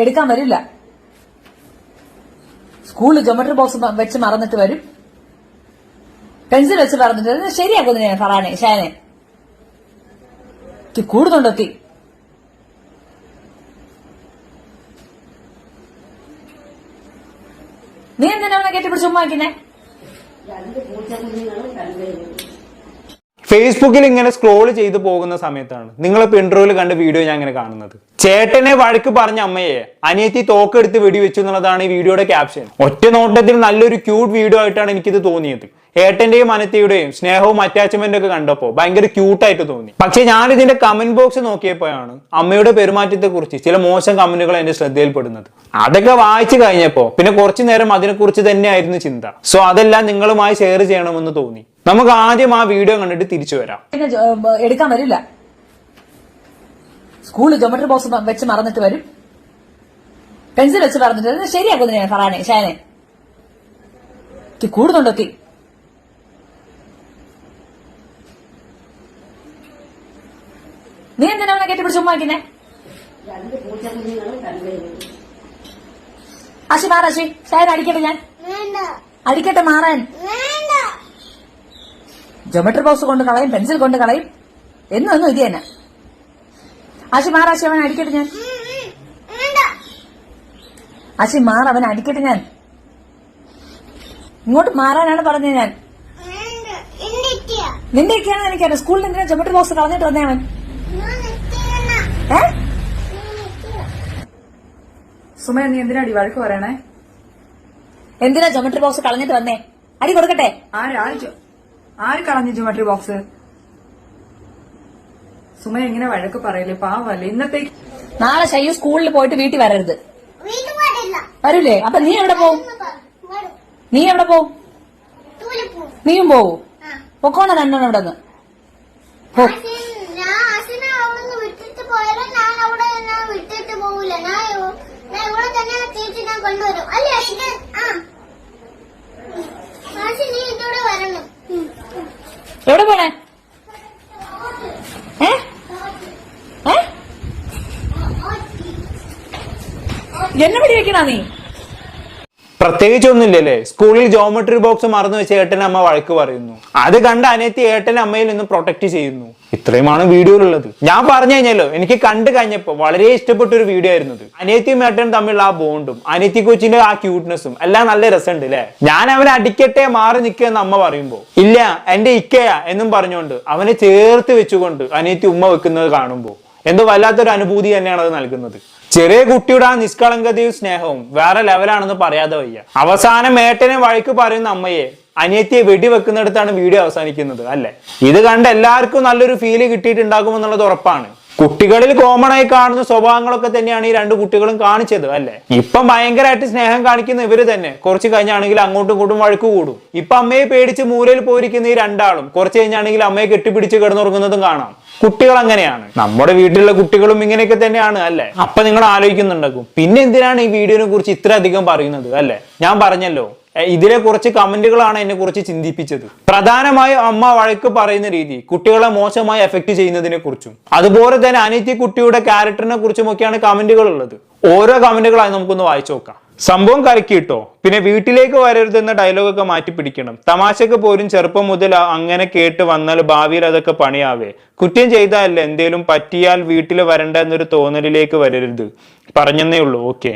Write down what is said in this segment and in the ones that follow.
എടുക്കാൻ വരില്ല. സ്കൂളിൽ ജോമെട്രി ബോക്സ് വെച്ച് മറന്നിട്ട് വരും. പെൻസിൽ വെച്ച് പറഞ്ഞിട്ട് ശരിയാക്കുന്നു ഞാൻ ഫറാനെ ഷാനെ. ഇത് കൂടുന്നുണ്ടൊക്കെ നീ എന്തിനാ അവനെ കെട്ടിപ്പിടിച്ച് ഉമ്മ വയ്ക്കുന്നേ ഫേസ്ബുക്കിൽ ഇങ്ങനെ സ്ക്രോൾ ചെയ്തു പോകുന്ന സമയത്താണ്. നിങ്ങൾ പെൺട്രോയിൽ കണ്ട വീഡിയോ ഞാൻ ഇങ്ങനെ കാണുന്നത്. ചേട്ടനെ വഴക്ക് പറഞ്ഞ അമ്മയെ അനിയത്തി തോക്കെടുത്ത് വെടിവെച്ചു എന്നുള്ളതാണ് ഈ വീഡിയോയുടെ ക്യാപ്ഷൻ ഒറ്റ നോട്ടത്തിൽ നല്ലൊരു ക്യൂട്ട് വീഡിയോ ആയിട്ടാണ് എനിക്കിത് തോന്നിയത്. ഏട്ടന്റെയും അനത്തിയുടെയും സ്നേഹവും അറ്റാച്ച്മെന്റും ഒക്കെ കണ്ടപ്പോൾ ഭയങ്കര ക്യൂട്ടായിട്ട് തോന്നി. പക്ഷെ ഞാൻ ഇതിന്റെ കമന്റ് ബോക്സ് നോക്കിയപ്പോഴാണ് അമ്മയുടെ പെരുമാറ്റത്തെ കുറിച്ച് ചില മോശം കമന്റുകൾ എന്റെ ശ്രദ്ധയിൽപ്പെടുന്നത്. അതൊക്കെ വായിച്ചു കഴിഞ്ഞപ്പോ പിന്നെ കുറച്ചു നേരം അതിനെക്കുറിച്ച് തന്നെയായിരുന്നു ചിന്ത. സോ അതെല്ലാം നിങ്ങളുമായി ഷെയർ ചെയ്യണമെന്ന് തോന്നി. നമുക്ക് ആദ്യം ആ വീഡിയോ കണ്ടിട്ട് തിരിച്ചു വരാം. പിന്നെ എടുക്കാൻ വരില്ല. സ്കൂളിൽ ജോമെട്രി ബോക്സ് വെച്ച് മറന്നിട്ട് വരും. പെൻസിൽ വെച്ച് പറഞ്ഞിട്ട് വരും. ശരിയാക്കുന്നു ഞാൻ ഫറാനെ ഷാനെ. കൂടുന്നുണ്ടോ കൂടുന്നുണ്ടൊക്കെ നീ എന്തിനാ അവനെ കെട്ടിപ്പിടിച്ച് ഉമ്മാക്കിനെ അശി മാറാശി ഷാൻ അടിക്കട്ടെ ഞാൻ. വേണ്ട. അടിക്കട്ടെ മാറാൻ. ജോമെട്രി ബോക്സ് കൊണ്ട് കളയും പെൻസിൽ കൊണ്ട് കളയും. എന്നും ഒന്നും ഇത് തന്നെ. ആശി മാറ ആശി അവൻ അടിക്കട്ടെ ഞാൻ. ആശി മാറ അവൻ അടിക്കട്ടെ ഞാൻ. ഇങ്ങോട്ട് മാറാനാണ് പറഞ്ഞത് ഞാൻ. വേണ്ട എന്നിട്ടിയാ നിന്റെ ഒക്കെയാണ് എനിക്കറിയാം സ്കൂളിൽ എന്തിനാ ജോമെട്രി ബോക്സ് കളഞ്ഞിട്ട് വന്നേ അവൻ. ഏ? സുമയ നീ എന്തിനാ അടി വഴക്ക് പറയണേ? എന്തിനാ ജോമെട്രി ബോക്സ് കളഞ്ഞിട്ട് വന്നേ? അടി കൊടുക്കട്ടെ. ആര് ആര് കളഞ്ഞു ജുമാട്രി ബോക്സ് സുമ എങ്ങനെ വഴക്ക് പറയല്ലേ? പാവല്ലേ? ഇന്നത്തേക്ക് നാളെ ശൈ സ്കൂളിൽ പോയിട്ട് വീട്ടിൽ വരരുത്. വരൂലേ? അപ്പൊ നീ എവിടെ പോവും? നീ എവിടെ പോവും? നീയും പോവും? പൊക്കോണ രണ്ടെണ്ണം ഇവിടെ നിന്ന് പോ. അസിൻ, ഞാൻ അസിനെ വിട്ടിട്ട് പോയാലും ഞാൻ അവിടെ ഞാൻ വിട്ടിട്ട് പോവില്ല ഞാൻ ഇവ- ഞാൻ ഇവിടെ തന്നെ തിരിച്ച് ഞാൻ കൊണ്ടുവരും. അല്ലേ ആ. നീ ഇതോടെ വരണം. എവിടെ പോണേ? എന്നെ പിടി വെക്കണ നീ? പ്രത്യേകിച്ച് ഒന്നുമില്ലല്ലേ സ്കൂളിൽ ജോമെട്രി ബോക്സ് മറന്നു വെച്ച് ഏട്ടനെ അമ്മ വഴക്ക് പറയുന്നു. അത് കണ്ട് അനിയത്തി ഏട്ടൻ അമ്മയിൽ നിന്ന് പ്രൊട്ടക്ട് ചെയ്യുന്നു. ഇത്രയുമാണ് വീഡിയോയിലുള്ളത്. ഞാൻ പറഞ്ഞു കഴിഞ്ഞാലോ എനിക്ക് കണ്ടു കഴിഞ്ഞപ്പോൾ വളരെ ഇഷ്ടപ്പെട്ട ഒരു വീഡിയോ ആയിരുന്നത് അനിയത്തിയും ഏട്ടനും തമ്മിലുള്ള ആ ബോണ്ടും അനിയത്തി കൊച്ചിന്റെ ആ ക്യൂട്ട്നെസ്സും എല്ലാം നല്ല രസമുണ്ട് അല്ലേ ഞാൻ അവനെ അടിക്കട്ടെ മാറി നിൽക്കുക എന്ന് അമ്മ പറയുമ്പോൾ ഇല്ല എന്റെ ഇക്കയാ എന്നും പറഞ്ഞുകൊണ്ട് അവനെ ചേർത്ത് വെച്ചുകൊണ്ട് അനിയത്തി ഉമ്മ വെക്കുന്നത് കാണുമ്പോൾ എന്തോ വല്ലാത്തൊരു അനുഭൂതി തന്നെയാണ് അത് നൽകുന്നത്. ചെറിയ കുട്ടിയുടെ ആ നിഷ്കളങ്കതയും സ്നേഹവും വേറെ ലെവലാണെന്ന് പറയാതെ വയ്യ. അവസാനം ഏട്ടനെ വഴിക്ക് പറയുന്ന അമ്മയെ അനിയത്തിയെ വെടിവെക്കുന്നിടത്താണ് വീഡിയോ അവസാനിക്കുന്നത് അല്ലെ? ഇത് കണ്ട് എല്ലാവർക്കും നല്ലൊരു ഫീൽ കിട്ടിയിട്ടുണ്ടാകുമെന്നുള്ളത് ഉറപ്പാണ്. കുട്ടികളിൽ കോമൺ ആയി കാണുന്ന സ്വഭാവങ്ങളൊക്കെ തന്നെയാണ് ഈ രണ്ട് കുട്ടികളും കാണിച്ചത് അല്ലെ? ഇപ്പം ഭയങ്കരമായിട്ട് സ്നേഹം കാണിക്കുന്ന ഇവർ തന്നെ. കുറച്ച് കഴിഞ്ഞാണെങ്കിൽ അങ്ങോട്ടും ഇങ്ങോട്ടും വഴക്ക് കൂടും. ഇപ്പൊ അമ്മയെ പേടിച്ച് മൂലയിൽ പോയിരിക്കുന്ന ഈ രണ്ടാളും കുറച്ച് കഴിഞ്ഞാണെങ്കിൽ അമ്മയെ കെട്ടിപ്പിടിച്ച് കിടന്നുറങ്ങുന്നതും കാണാം. കുട്ടികൾ അങ്ങനെയാണ്. നമ്മുടെ വീട്ടിലുള്ള കുട്ടികളും ഇങ്ങനെയൊക്കെ തന്നെയാണ് അല്ലെ? അപ്പൊ നിങ്ങൾ ആലോചിക്കുന്നുണ്ടാകും. പിന്നെ എന്തിനാണ് ഈ വീഡിയോനെ കുറിച്ച് ഇത്ര അധികം പറയുന്നത് അല്ലെ? ഞാൻ പറഞ്ഞല്ലോ ഇതിലെ കുറച്ച് കമന്റുകളാണ് എന്നെ കുറിച്ച് ചിന്തിപ്പിച്ചത്. പ്രധാനമായും അമ്മ വഴക്ക് പറയുന്ന രീതി കുട്ടികളെ മോശമായി എഫക്ട് ചെയ്യുന്നതിനെ കുറിച്ചും. അതുപോലെ തന്നെ അനിത്യ കുട്ടിയുടെ ക്യാരക്ടറിനെ കുറിച്ചും ഒക്കെയാണ് കമന്റുകൾ ഉള്ളത്. ഓരോ കമന്റുകളായി നമുക്കൊന്ന് വായിച്ചു നോക്കാം. സംഭവം കലക്കിയിട്ടോ? പിന്നെ വീട്ടിലേക്ക് വരരുതെന്ന ഡയലോഗൊക്കെ മാറ്റി പിടിക്കണം. തമാശക്ക് പോലും ചെറുപ്പം മുതൽ അങ്ങനെ കേട്ട് വന്നാൽ ഭാവിയിൽ അതൊക്കെ പണിയാവേ. കുറ്റം ചെയ്താലല്ലേ എന്തേലും പറ്റിയാൽ വീട്ടിൽ വരണ്ട എന്നൊരു തോന്നലിലേക്ക് വരരുത്. പറഞ്ഞെന്നേ ഉള്ളൂ. ഓക്കെ.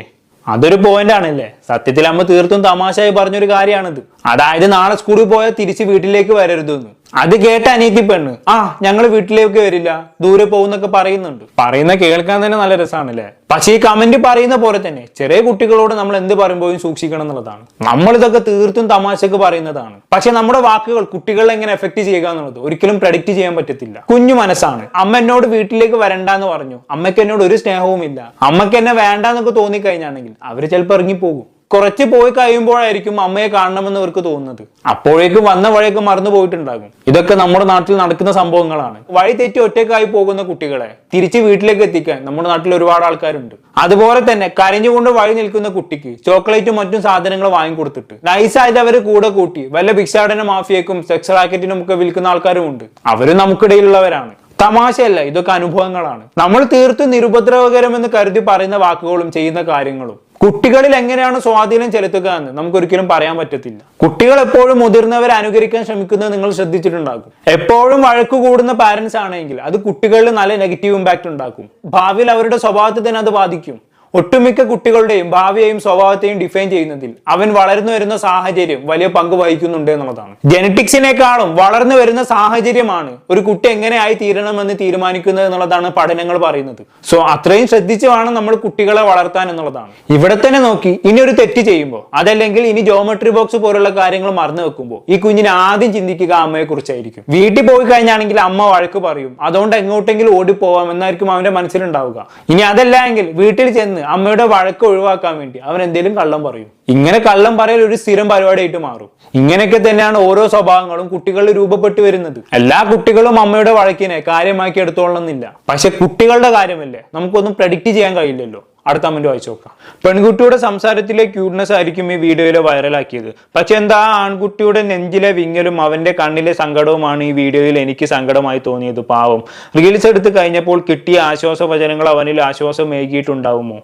അതൊരു പോയിന്റ് ആണല്ലേ? സത്യത്തിൽ അമ്മ തീർത്തും തമാശയായി പറഞ്ഞൊരു കാര്യമാണിത്. അതായത് നാളെ സ്കൂളിൽ പോയാൽ തിരിച്ച് വീട്ടിലേക്ക് വരരുതെന്ന്. അത് കേട്ട അനിയത്തി പെണ്ണ്. ആ. ഞങ്ങൾ വീട്ടിലേക്ക് വരില്ല. ദൂരെ പോകുന്നൊക്കെ പറയുന്നുണ്ട്. പറയുന്ന കേൾക്കാൻ തന്നെ നല്ല രസമാണല്ലേ പക്ഷേ ഈ കമന്റ് പറയുന്ന പോലെ തന്നെ ചെറിയ കുട്ടികളോട് നമ്മൾ എന്ത് പറയുമ്പോഴും സൂക്ഷിക്കണം എന്നുള്ളതാണ്. നമ്മൾ ഇതൊക്കെ തീർത്തും തമാശക്ക് പറയുന്നതാണ്. പക്ഷെ നമ്മുടെ വാക്കുകൾ കുട്ടികളെ എങ്ങനെ എഫക്ട് ചെയ്യുക എന്നുള്ളത് ഒരിക്കലും പ്രഡിക്റ്റ് ചെയ്യാൻ പറ്റത്തില്ല. കുഞ്ഞു മനസ്സാണ്. അമ്മ എന്നോട് വീട്ടിലേക്ക് വരണ്ടെന്ന് പറഞ്ഞു. അമ്മയ്ക്ക് എന്നോട് ഒരു സ്നേഹവും ഇല്ല അമ്മയ്ക്ക് എന്നെ വേണ്ടാന്നൊക്കെ തോന്നിക്കഴിഞ്ഞാണെങ്കിൽ അവർ ചിലപ്പോൾ ഇറങ്ങിപ്പോകും. കുറച്ച് പോയി കഴിയുമ്പോഴായിരിക്കും അമ്മയെ കാണണമെന്ന് അവർക്ക് തോന്നുന്നത്. അപ്പോഴേക്കും വന്ന വഴിയൊക്കെ മറന്നു പോയിട്ടുണ്ടാകും. ഇതൊക്കെ നമ്മുടെ നാട്ടിൽ നടക്കുന്ന സംഭവങ്ങളാണ്. വഴി തെറ്റി ഒറ്റക്കായി പോകുന്ന കുട്ടികളെ തിരിച്ച് വീട്ടിലേക്ക് എത്തിക്കാൻ നമ്മുടെ നാട്ടിൽ ഒരുപാട് ആൾക്കാരുണ്ട്. അതുപോലെ തന്നെ കരഞ്ഞുകൊണ്ട് വഴി നിൽക്കുന്ന കുട്ടിക്ക് ചോക്ലേറ്റും മറ്റും സാധനങ്ങൾ വാങ്ങിക്കൊടുത്തിട്ട് നൈസായിട്ട് അവർ കൂടെ കൂട്ടി വല്ല ഭിക്ഷാടന മാഫിയക്കും സെക്സ് റാക്കറ്റിനും ഒക്കെ വിൽക്കുന്ന ആൾക്കാരും ഉണ്ട്. അവരും നമുക്കിടയിലുള്ളവരാണ്. തമാശയല്ല ഇതൊക്കെ അനുഭവങ്ങളാണ്. നമ്മൾ തീർത്തും നിരുപദ്രവകരമെന്ന് കരുതി പറയുന്ന വാക്കുകളും ചെയ്യുന്ന കാര്യങ്ങളും കുട്ടികളിൽ എങ്ങനെയാണ് സ്വാധീനം ചെലുത്തുക എന്ന് നമുക്കൊരിക്കലും പറയാൻ പറ്റത്തില്ല. കുട്ടികൾ എപ്പോഴും മുതിർന്നവരെ അനുകരിക്കാൻ ശ്രമിക്കുന്നത് നിങ്ങൾ ശ്രദ്ധിച്ചിട്ടുണ്ടാകും. എപ്പോഴും വഴക്ക് കൂടുന്ന പാരന്റ്സ് ആണെങ്കിൽ അത് കുട്ടികളിൽ നല്ല നെഗറ്റീവ് ഇമ്പാക്റ്റ് ഉണ്ടാക്കും. ഭാവിയിൽ അവരുടെ സ്വഭാവത്തെ തന്നെ അത് ബാധിക്കും. ഒട്ടുമിക്ക കുട്ടികളുടെയും ഭാവിയെയും സ്വഭാവത്തെയും ഡിഫൈൻ ചെയ്യുന്നതിൽ അവൻ വളർന്നു വരുന്ന സാഹചര്യം വലിയ പങ്ക് വഹിക്കുന്നുണ്ട് എന്നുള്ളതാണ്. ജനറ്റിക്സിനേക്കാളും വളർന്നു വരുന്ന സാഹചര്യമാണ് ഒരു കുട്ടി എങ്ങനെയായി തീരണമെന്ന് തീരുമാനിക്കുന്നത് എന്നുള്ളതാണ് പഠനങ്ങൾ പറയുന്നത്. സോ അത്രയും ശ്രദ്ധിച്ച് വേണം നമ്മൾ കുട്ടികളെ വളർത്താൻ എന്നുള്ളതാണ്. ഇവിടെ തന്നെ നോക്കി ഇനി ഒരു തെറ്റ് ചെയ്യുമ്പോൾ അതല്ലെങ്കിൽ ഇനി ജോമെട്രി ബോക്സ് പോലുള്ള കാര്യങ്ങൾ മറന്നു വെക്കുമ്പോൾ ഈ കുഞ്ഞിനെ ആദ്യം ചിന്തിക്കുക അമ്മയെ കുറിച്ചായിരിക്കും. വീട്ടിൽ പോയി കഴിഞ്ഞാണെങ്കിൽ അമ്മ വഴക്ക് പറയും അതുകൊണ്ട് എങ്ങോട്ടെങ്കിലും ഓടിപ്പോവാം എന്നായിരിക്കും അവന്റെ മനസ്സിലുണ്ടാവുക. ഇനി അതല്ല എങ്കിൽ വീട്ടിൽ ചെന്ന് അമ്മയുടെ വഴക്ക് ഒഴിവാക്കാൻ വേണ്ടി. അവൻ എന്തെങ്കിലും കള്ളം പറയും. ഇങ്ങനെ കള്ളം പറയൽ ഒരു സ്ഥിരം പരിപാടിയായിട്ട് മാറും. ഇങ്ങനെയൊക്കെ തന്നെയാണ് ഓരോ സ്വഭാവങ്ങളും കുട്ടികളിൽ രൂപപ്പെട്ടു വരുന്നത്. എല്ലാ കുട്ടികളും അമ്മയുടെ വഴക്കിനെ കാര്യമാക്കി എടുത്തോളണമെന്നില്ല. പക്ഷെ കുട്ടികളുടെ കാര്യമല്ലേ? നമുക്കൊന്നും പ്രഡിക്റ്റ് ചെയ്യാൻ കഴിയില്ലല്ലോ. അടുത്ത കമന്റ് വായിച്ചു നോക്കാം. പെൺകുട്ടിയുടെ സംസാരത്തിലെ ക്യൂട്ട്നെസ് ആയിരിക്കും ഈ വീഡിയോയിൽ വൈറലാക്കിയത് പക്ഷെ എന്താ ആൺകുട്ടിയുടെ നെഞ്ചിലെ വിങ്ങലും അവന്റെ കണ്ണിലെ സങ്കടവുമാണ് ഈ വീഡിയോയിൽ എനിക്ക് സങ്കടമായി തോന്നിയത്? പാവം. റീൽസ് എടുത്ത് കഴിഞ്ഞപ്പോൾ കിട്ടിയ ആശ്വാസ വചനങ്ങൾ അവനിൽ ആശ്വാസം ഏകിയിട്ടുണ്ടാവുമോ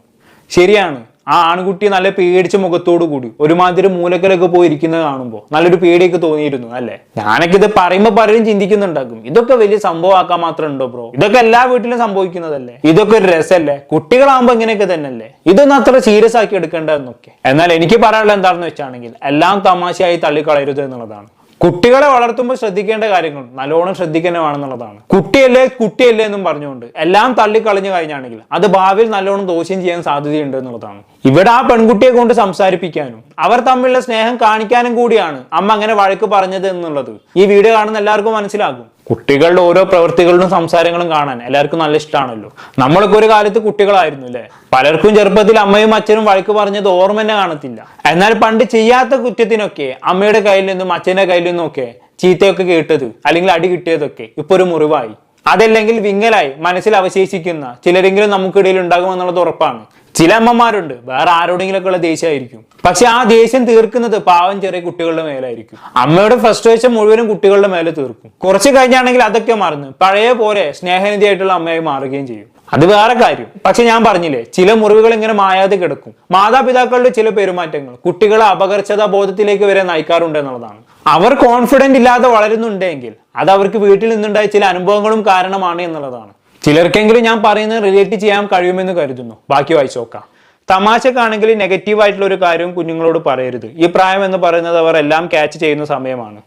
ശരിയാണ്. ആ ആൺകുട്ടി നല്ല പേടിച്ച മുഖത്തോടു കൂടി ഒരുമാതിരി മൂലക്കലൊക്കെ പോയി ഇരിക്കുന്നത് കാണുമ്പോൾ നല്ലൊരു പേടിയൊക്കെ തോന്നിയിരുന്നു അല്ലേ? ഞാനൊക്കെ ഇത് പറയുമ്പോൾ പലരും ചിന്തിക്കുന്നുണ്ടാക്കും ഇതൊക്കെ വലിയ സംഭവമാക്കാൻ മാത്രം ഉണ്ടോ ബ്രോ? ഇതൊക്കെ എല്ലാ വീട്ടിലും സംഭവിക്കുന്നതല്ലേ? ഇതൊക്കെ ഒരു രസമല്ലേ കുട്ടികളാകുമ്പോൾ ഇങ്ങനെയൊക്കെ തന്നെയല്ലേ? ഇതൊന്നും അത്ര സീരിയസ് ആക്കി എടുക്കേണ്ടതെന്നൊക്കെ. എന്നാൽ എനിക്ക് പറയാനുള്ളത് എന്താണെന്ന് വെച്ചാണെങ്കിൽ എല്ലാം തമാശയായി തള്ളിക്കളയരുത് എന്നുള്ളതാണ്. കുട്ടികളെ വളർത്തുമ്പോൾ ശ്രദ്ധിക്കേണ്ട കാര്യങ്ങൾ നല്ലോണം ശ്രദ്ധിക്കേണ്ടതാണെന്നുള്ളതാണ് കുട്ടിയല്ലേ കുട്ടിയല്ലേ എന്നും പറഞ്ഞുകൊണ്ട് എല്ലാം തള്ളിക്കളഞ്ഞു കഴിഞ്ഞാണെങ്കിൽ അത് ഭാവിയിൽ നല്ലോണം ദോഷം ചെയ്യാൻ സാധ്യതയുണ്ട് എന്നുള്ളതാണ്. ഇവിടെ ആ പെൺകുട്ടിയെ കൊണ്ട് സംസാരിപ്പിക്കാനും അവർ തമ്മിലുള്ള സ്നേഹം കാണിക്കാനും കൂടിയാണ് അമ്മ അങ്ങനെ വഴക്ക് പറഞ്ഞത് എന്നുള്ളത്. ഈ വീഡിയോ കാണുന്ന എല്ലാവർക്കും മനസ്സിലാകും. കുട്ടികളുടെ ഓരോ പ്രവൃത്തികളിലും സംസാരങ്ങളും കാണാൻ എല്ലാവർക്കും നല്ല ഇഷ്ടമാണല്ലോ നമ്മളൊക്കെ ഒരു കാലത്ത് കുട്ടികളായിരുന്നു അല്ലേ പലർക്കും ചെറുപ്പത്തിൽ അമ്മയും അച്ഛനും വഴക്ക് പറഞ്ഞത് ഓർമ്മ തന്നെ കാണത്തില്ല. എന്നാൽ പണ്ട് ചെയ്യാത്ത കുറ്റത്തിനൊക്കെ അമ്മയുടെ കയ്യിൽ നിന്നും അച്ഛന്റെ കയ്യിൽ നിന്നും ഒക്കെ ചീത്തയൊക്കെ കേട്ടത് അല്ലെങ്കിൽ അടി കിട്ടിയതൊക്കെ ഇപ്പൊ ഒരു മുറിവായി. അതല്ലെങ്കിൽ വിങ്ങലായി മനസ്സിൽ അവശേഷിക്കുന്ന ചിലരെങ്കിലും നമുക്കിടയിൽ ഉണ്ടാകുമെന്നുള്ളത് ഉറപ്പാണ്. ചില അമ്മമാരുണ്ട്. വേറെ ആരോടെങ്കിലൊക്കെ ഉള്ള ദേഷ്യമായിരിക്കും പക്ഷെ ആ ദേഷ്യം തീർക്കുന്നത് പാവം ചെറിയ കുട്ടികളുടെ മേലായിരിക്കും. അമ്മയുടെ ഫ്രസ്ട്രേഷൻ മുഴുവനും കുട്ടികളുടെ മേലെ തീർക്കും. കുറച്ച് കഴിഞ്ഞാണെങ്കിൽ അതൊക്കെ മറന്ന് പഴയ പോലെ സ്നേഹനിധിയായിട്ടുള്ള അമ്മയായി മാറുകയും ചെയ്യും. അത് വേറെ കാര്യം. പക്ഷെ ഞാൻ പറഞ്ഞില്ലേ ചില മുറിവുകൾ ഇങ്ങനെ മായാതെ കിടക്കും. മാതാപിതാക്കളുടെ ചില പെരുമാറ്റങ്ങൾ കുട്ടികളെ അപകർച്ചത ബോധത്തിലേക്ക് വരെ നയിക്കാറുണ്ട് എന്നുള്ളതാണ്. അവർ കോൺഫിഡന്റ് ഇല്ലാതെ വളരുന്നുണ്ടെങ്കിൽ അത് അവർക്ക് വീട്ടിൽ നിന്നുണ്ടായ ചില അനുഭവങ്ങളും കാരണമാണ് എന്നുള്ളതാണ്. ചിലർക്കെങ്കിലും ഞാൻ പറയുന്നത് റിലേറ്റ് ചെയ്യാൻ കഴിയുമെന്ന് കരുതുന്നു. ബാക്കി വായിച്ചു നോക്കാം. തമാശക്കാണെങ്കിൽ നെഗറ്റീവ് ആയിട്ടുള്ള ഒരു കാര്യവും കുഞ്ഞുങ്ങളോട് പറയരുത്. ഈ പ്രായം എന്ന് പറയുന്നത് അവർ എല്ലാം ക്യാച്ച് ചെയ്യുന്ന സമയമാണ്.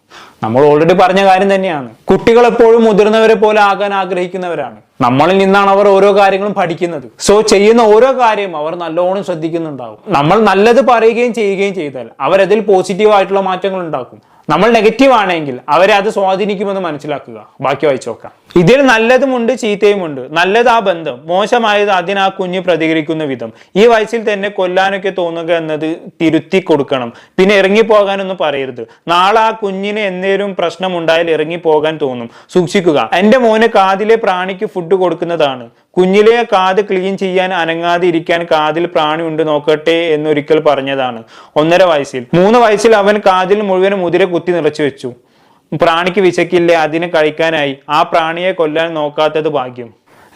നമ്മൾ ഓൾറെഡി പറഞ്ഞ കാര്യം തന്നെയാണ്. കുട്ടികൾ എപ്പോഴും മുതിർന്നവരെ പോലെ ആകാൻ ആഗ്രഹിക്കുന്നവരാണ്. നമ്മളിൽ നിന്നാണ് അവർ ഓരോ കാര്യങ്ങളും പഠിക്കുന്നത്. സോ ചെയ്യുന്ന ഓരോ കാര്യവും അവർ നല്ലോണം ശ്രദ്ധിക്കുന്നുണ്ടാവും. നമ്മൾ നല്ലത് പറയുകയും ചെയ്യുകയും ചെയ്താൽ അവരതിൽ പോസിറ്റീവ് ആയിട്ടുള്ള മാറ്റങ്ങൾ ഉണ്ടാക്കും. നമ്മൾ നെഗറ്റീവ് ആണെങ്കിൽ അവരെ അത് സ്വാധീനിക്കുമെന്ന് മനസ്സിലാക്കുക. ബാക്കി വായിച്ചു നോക്കാം. ഇതിൽ നല്ലതുമുണ്ട് ചീത്തയുമുണ്ട്. നല്ലത് ആ ബന്ധം. മോശമായത് അതിന് ആ കുഞ്ഞ് പ്രതികരിക്കുന്ന വിധം. ഈ വയസ്സിൽ തന്നെ കൊല്ലാനൊക്കെ തോന്നുക എന്നത് തിരുത്തി കൊടുക്കണം. പിന്നെ ഇറങ്ങിപ്പോകാനൊന്നും പറയരുത്. നാളെ ആ കുഞ്ഞിന് എന്തേലും പ്രശ്നം ഉണ്ടായാൽ ഇറങ്ങിപ്പോകാൻ തോന്നും. സൂക്ഷിക്കുക. എന്റെ മോന് കാതിലെ പ്രാണിക്ക് ഫുഡ് കൊടുക്കുന്നതാണ്. കുഞ്ഞിലെ കാത് ക്ലീൻ ചെയ്യാൻ അനങ്ങാതെ ഇരിക്കാൻ കാതിൽ പ്രാണി ഉണ്ട് നോക്കട്ടെ എന്നൊരിക്കൽ പറഞ്ഞതാണ്. ഒന്നര വയസ്സിൽ. മൂന്ന് വയസ്സിൽ അവൻ കാതിൽ മുഴുവൻ മുതിര കുത്തി നിറച്ചു വെച്ചു. പ്രാണിക്ക് വിശക്കില്ലേ? അതിന് കഴിക്കാനായി. ആ പ്രാണിയെ കൊല്ലാൻ നോക്കാത്തത് ഭാഗ്യം.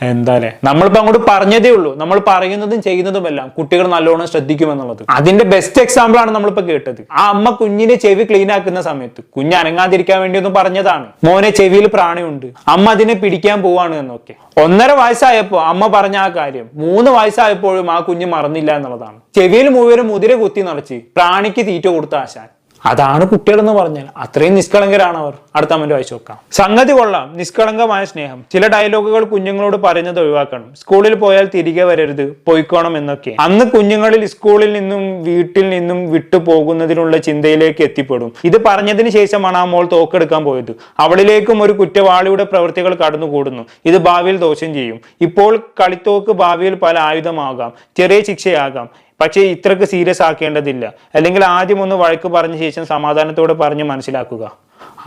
എന്താ അല്ലെ നമ്മളിപ്പോ അങ്ങോട്ട് പറഞ്ഞതേ ഉള്ളൂ. നമ്മൾ പറയുന്നതും ചെയ്യുന്നതുമെല്ലാം കുട്ടികൾ നല്ലോണം ശ്രദ്ധിക്കുമെന്നുള്ളത്. അതിന്റെ ബെസ്റ്റ് എക്സാമ്പിൾ ആണ് നമ്മളിപ്പോ കേട്ടത്. ആ അമ്മ കുഞ്ഞിനെ ചെവി ക്ലീൻ ആക്കുന്ന സമയത്ത്. കുഞ്ഞ് അനങ്ങാതിരിക്കാൻ വേണ്ടി ഒന്ന് പറഞ്ഞതാണ്. മോനെ ചെവിയിൽ പ്രാണിയുണ്ട്. അമ്മ അതിനെ പിടിക്കാൻ പോവാണ് എന്നൊക്കെ. ഒന്നര വയസ്സായപ്പോ അമ്മ പറഞ്ഞ ആ കാര്യം. മൂന്ന് വയസ്സായപ്പോഴും ആ കുഞ്ഞ് മറന്നില്ല എന്നുള്ളതാണ്. ചെവിയിൽ മുഴുവനും മുതിര കുത്തി നിറച്ച് പ്രാണിക്ക് തീറ്റ കൊടുത്ത ആശാൻ. അതാണ് കുട്ടികൾ എന്ന് പറഞ്ഞാൽ. അത്രയും നിഷ്കളങ്കരാണ് അവർ അടുത്ത അമ്മന്റെ വായിച്ചു നോക്കാം. സംഗതി കൊള്ളാം. നിഷ്കളങ്കമായ സ്നേഹം. ചില ഡയലോഗുകൾ കുഞ്ഞുങ്ങളോട് പറയുന്നത് ഒഴിവാക്കണം. സ്കൂളിൽ പോയാൽ തിരികെ വരരുത്. പോയിക്കോണം എന്നൊക്കെ. അന്ന് കുഞ്ഞുങ്ങളിൽ സ്കൂളിൽ നിന്നും വീട്ടിൽ നിന്നും വിട്ടു പോകുന്നതിനുള്ള ചിന്തയിലേക്ക് എത്തിപ്പെടും. ഇത് പറഞ്ഞതിന് ശേഷമാണ് ആ മോൾ തോക്കെടുക്കാൻ പോയത്. അവളിലേക്കും ഒരു കുറ്റവാളിയുടെ പ്രവൃത്തികൾ കടന്നു കൂടുന്നു ഇത് ഭാവിയിൽ ദോഷം ചെയ്യും. ഇപ്പോൾ കളിത്തോക്ക് ഭാവിയിൽ പല ആയുധമാകാം. ചെറിയ ശിക്ഷയാകാം. പക്ഷേ ഇത്രക്ക് സീരിയസ് ആക്കേണ്ടതില്ല. അല്ലെങ്കിൽ ആദ്യം ഒന്ന് വഴക്ക് പറഞ്ഞ ശേഷം സമാധാനത്തോടെ പറഞ്ഞ് മനസ്സിലാക്കുക.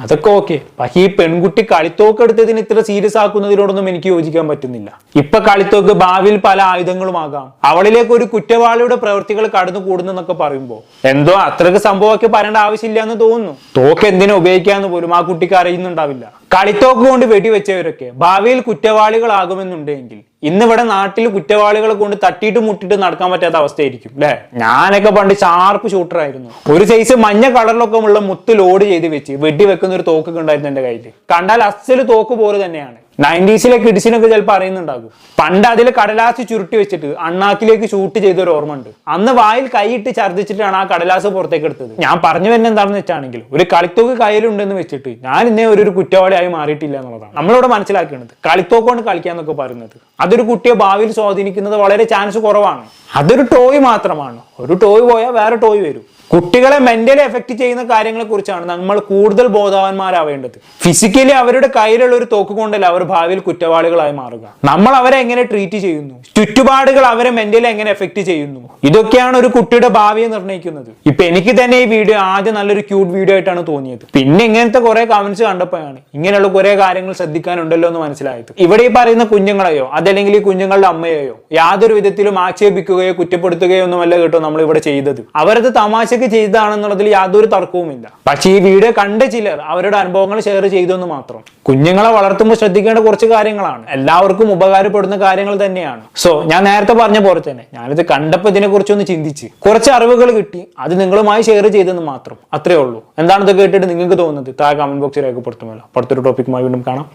അതൊക്കെ ഓക്കെ പക്ഷേ ഈ പെൺകുട്ടി കളിത്തോക്ക് എടുത്തതിന് ഇത്ര സീരിയസ് ആക്കുന്നതിനോടൊന്നും എനിക്ക് യോജിക്കാൻ പറ്റുന്നില്ല. ഇപ്പൊ കളിത്തോക്ക് ഭാവിയിൽ പല ആയുധങ്ങളുമാകാം അവളിലേക്ക് ഒരു കുറ്റവാളിയുടെ പ്രവൃത്തികൾ കടന്നു കൂടുന്നെന്നൊക്കെ പറയുമ്പോ എന്തോ അത്രയ്ക്ക് സംഭവമൊക്കെ പറയേണ്ട ആവശ്യമില്ല എന്ന് തോന്നുന്നു. തോക്ക് എന്തിനാ ഉപയോഗിക്കാന്ന് പോലും ആ കുട്ടിക്ക് അറിയുന്നുണ്ടാവില്ല. കളിത്തോക്ക് കൊണ്ട് വെടിവെച്ചവരൊക്കെ ഭാവിയിൽ കുറ്റവാളികളാകുമെന്നുണ്ടെങ്കിൽ ഇന്നിവിടെ നാട്ടിൽ കുറ്റവാളികളെ കൊണ്ട് തട്ടിയിട്ട് മുട്ടിട്ട് നടക്കാൻ പറ്റാത്ത അവസ്ഥയായിരിക്കും അല്ലെ ഞാനൊക്കെ പണ്ട് ഷാർപ്പ് ഷൂട്ടർ ആയിരുന്നു ഒരു സൈസ് മഞ്ഞ കളറിലൊക്കെ ഉള്ള മുത്ത് ലോഡ് ചെയ്ത് വെച്ച് വെടി വെക്കുന്ന ഒരു തോക്കൊക്കെ ഉണ്ടായിരുന്നു എന്റെ കയ്യിൽ കണ്ടാൽ അസൽ തോക്ക് പോലെ തന്നെയാണ്. നയന്റീസിലെ കിഡ്സിനൊക്കെ ചിലപ്പോൾ അറിയുന്നുണ്ടാകും. പണ്ട് അതിൽ കടലാസ് ചുരുട്ടി വെച്ചിട്ട് അണ്ണാക്കിലേക്ക് ഷൂട്ട് ചെയ്തൊരു ഓർമ്മ ഉണ്ട് അന്ന് വായിൽ കൈയിട്ട് ഛർദ്ദിച്ചിട്ടാണ് ആ കടലാസ് പുറത്തേക്ക് എടുത്തത്. ഞാൻ പറഞ്ഞു വരുന്ന എന്താണെന്ന് വെച്ചാണെങ്കിൽ ഒരു കളിത്തോക്ക് കയ്യിലുണ്ടെന്ന് വെച്ചിട്ട് ഞാൻ ഇന്നേ ഒരു കുറ്റവാളിയായി മാറിയിട്ടില്ല എന്നുള്ളതാണ്. നമ്മളിവിടെ മനസ്സിലാക്കേണ്ടത് കളിത്തോക്ക് കൊണ്ട് കളിക്കാന്നൊക്കെ പറയുന്നത്. അതൊരു കുട്ടിയെ ഭാവിയിൽ സ്വാധീനിക്കുന്നത് വളരെ ചാൻസ് കുറവാണ്. അതൊരു ടോയ് മാത്രമാണ്. ഒരു ടോയ് പോയാൽ വേറെ ടോയ് വരും. കുട്ടികളെ മെന്റലി എഫക്ട് ചെയ്യുന്ന കാര്യങ്ങളെ കുറിച്ചാണ് നമ്മൾ കൂടുതൽ ബോധവാന്മാരാവേണ്ടത്. ഫിസിക്കലി അവരുടെ കയ്യിലുള്ള ഒരു തോക്ക് കൊണ്ടല്ല അവർ ഭാവിയിൽ കുറ്റവാളികളായി മാറുക. നമ്മൾ അവരെ എങ്ങനെ ട്രീറ്റ് ചെയ്യുന്നു? ചുറ്റുപാടുകൾ അവരെ മെന്റലി എങ്ങനെ എഫക്ട് ചെയ്യുന്നു? ഇതൊക്കെയാണ് ഒരു കുട്ടിയുടെ ഭാവിയെ നിർണയിക്കുന്നത്. ഇപ്പൊ എനിക്ക് തന്നെ ഈ വീഡിയോ ആദ്യം നല്ലൊരു ക്യൂട്ട് വീഡിയോ ആയിട്ടാണ് തോന്നിയത്. പിന്നെ ഇങ്ങനത്തെ കുറെ കമന്റ്സ് കണ്ടപ്പോഴാണ് ഇങ്ങനെയുള്ള കുറെ കാര്യങ്ങൾ ശ്രദ്ധിക്കാനുണ്ടല്ലോ എന്ന് മനസ്സിലായത്. ഇവിടെ ഈ പറയുന്ന കുഞ്ഞുങ്ങളെയോ അതല്ലെങ്കിൽ ഈ കുഞ്ഞുങ്ങളുടെ അമ്മയെയോ യാതൊരു വിധത്തിലും ആക്ഷേപിക്കുകയോ കുറ്റപ്പെടുത്തുകയോ ഒന്നുമല്ല കേട്ടോ നമ്മൾ ഇവിടെ ചെയ്തത്. അവരത് തമാശക്ക് ചെയ്തതാണെന്നുള്ളതിൽ യാതൊരു തർക്കവുമില്ല. പക്ഷേ ഈ വീഡിയോ കണ്ട ചിലർ അവരുടെ അനുഭവങ്ങൾ ഷെയർ ചെയ്തു എന്ന് മാത്രം. കുഞ്ഞുങ്ങളെ വളർത്തുമ്പോൾ ശ്രദ്ധിക്കേണ്ട കുറച്ച് കാര്യങ്ങളാണ്. എല്ലാവർക്കും ഉപകാരപ്പെടുന്ന കാര്യങ്ങൾ തന്നെയാണ്. സോ ഞാൻ നേരത്തെ പറഞ്ഞ പോലെ തന്നെ ഞാനിത് കണ്ടപ്പോൾ ഇതിനെ കുറിച്ചൊന്ന് ചിന്തിച്ച് കുറച്ച് അറിവുകൾ കിട്ടി അത് നിങ്ങളുമായി ഷെയർ ചെയ്തെന്ന് മാത്രം. അത്രേ ഉള്ളൂ. എന്താണ് എന്താണിത് കേട്ടിട്ട് നിങ്ങൾക്ക് തോന്നുന്നത്? താഴെ കമന്റ് ബോക്സിൽ രേഖപ്പെടുത്തുമല്ലോ. അടുത്തൊരു ടോപ്പിക്കുമായി വീണ്ടും കാണാം.